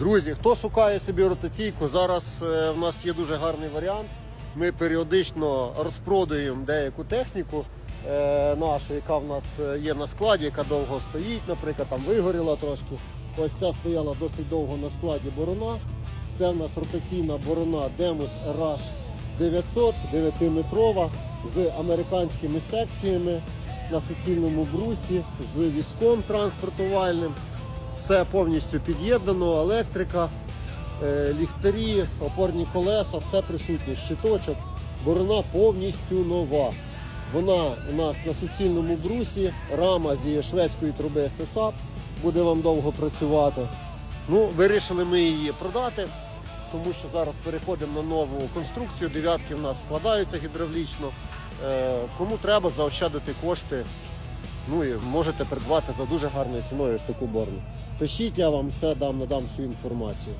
Друзі, хто шукає собі ротаційку, зараз е, в нас є дуже гарний варіант. Ми періодично розпродаємо деяку техніку е, нашу, яка в нас е, є на складі, яка довго стоїть, наприклад, там вигоріла трошки. Ось ця стояла досить довго на складі борона. Це в нас ротаційна борона Demus RH 900, 9-метрова, з американськими секціями на суцільному брусі, з візком транспортувальним. Все повністю під'єднано, електрика, е, ліхтарі, опорні колеса, все присутнє, щиточок. Борона повністю нова. Вона у нас на суцільному брусі, рама зі шведської труби ССАП, буде вам довго працювати. Ну, вирішили ми її продати, тому що зараз переходимо на нову конструкцію. Дев'ятки в нас складаються гідравлічно. Е, Кому треба заощадити кошти, ну і можете придбати за дуже гарною ціною ось таку борну. Пишіть, я вам все дам, надам всю інформацію.